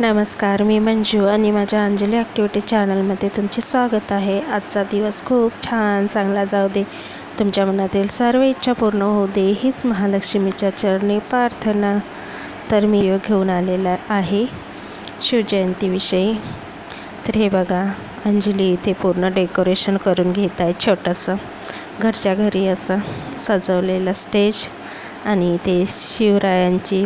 नमस्कार मी मंजू आणि माझ्या अंजली ॲक्टिव्हिटी चॅनलमध्ये तुमचे स्वागत आहे. आजचा दिवस खूप छान चांगला जाऊ दे. तुमच्या मनातील सर्व इच्छा पूर्ण होऊ दे हीच महालक्ष्मीच्या चरणी प्रार्थना. तर मी योग घेऊन आलेला आहे. शिवजयंतीविषयी. तर हे बघा अंजली इथे पूर्ण डेकोरेशन करून घेत आहे छोटंसं. घरच्या घरी असं सजवलेलं स्टेज आणि इथे शिवरायांची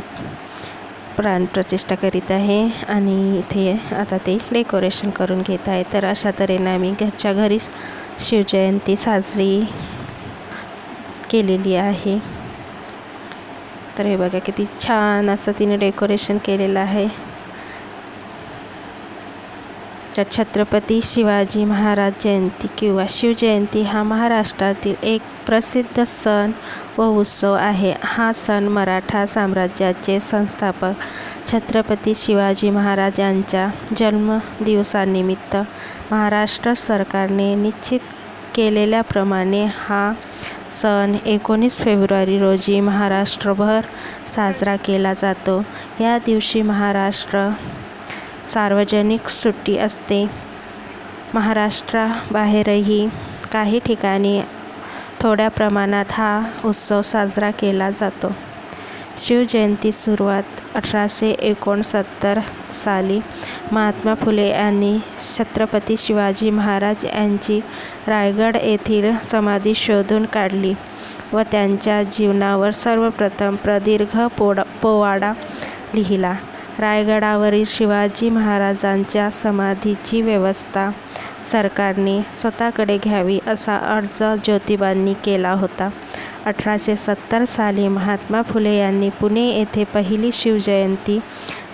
प्राणप्रतिष्ठा करीत आहे आणि इथे आता ते डेकोरेशन करून घेत आहे. तर अशा तऱ्हेनं आम्ही घरच्या घरीच शिवजयंती साजरी केलेली आहे. तर हे बघा किती छान असं तिने डेकोरेशन केलेलं आहे. तर छत्रपती शिवाजी महाराज जयंती किंवा शिवजयंती हा महाराष्ट्रातील एक प्रसिद्ध सण व उत्सव आहे. हा सण मराठा साम्राज्याचे संस्थापक छत्रपती शिवाजी महाराजांच्या जन्मदिवसानिमित्त महाराष्ट्र सरकारने निश्चित केलेल्याप्रमाणे हा सण एकोणीस फेब्रुवारी रोजी महाराष्ट्रभर साजरा केला जातो. या दिवशी महाराष्ट्र सार्वजनिक सुट्टी असते. महाराष्ट्राबाहेरही काही ठिकाणी थोड्या प्रमाणात हा उत्सव साजरा केला जातो. शिवजयंती सुरुवात अठराशे एकोणसत्तर साली महात्मा फुले यांनी छत्रपती शिवाजी महाराज यांची रायगड येथील समाधी शोधून काढली व त्यांच्या जीवनावर सर्वप्रथम प्रदीर्घ पोड पोवाडा लिहिला. रायगडावरील शिवाजी महाराजांच्या समाधीची व्यवस्था सरकारने स्वतःकडे घ्यावी असा अर्ज ज्योतिबांनी केला होता. अठराशे सत्तर साली महात्मा फुले यांनी पुणे येथे पहिली शिवजयंती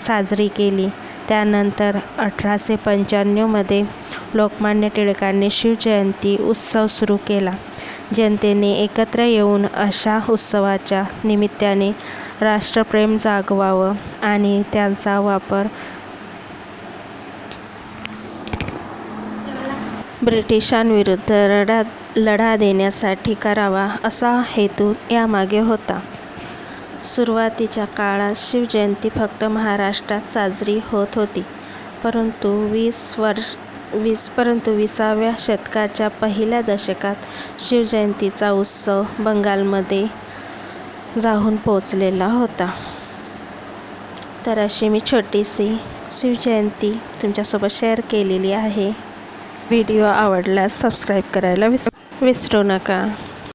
साजरी केली. त्यानंतर अठराशे पंच्याण्णवमध्ये लोकमान्य टिळकांनी शिवजयंती उत्सव सुरू केला. जनतेने एकत्र येऊन अशा उत्सवाच्या निमित्ताने राष्ट्रप्रेम जागवावं आणि त्यांचा वापर ब्रिटिशांविरुद्ध लढा लढा देण्यासाठी करावा असा हेतू यामागे होता. सुरुवातीच्या काळात शिवजयंती फक्त महाराष्ट्रात साजरी होत होती परंतु वीस वर्ष वीस परंतु विसाव्या शतकाच्या पहिल्या दशकात शिवजयंतीचा उत्सव बंगालमध्ये जाऊन पोचलेला होता. तर अशी मी छोटीशी शिवजयंती तुमच्यासोबत शेअर केलेली आहे. व्हिडिओ आवडल्यास सबस्क्राईब करायला विस विसरू नका.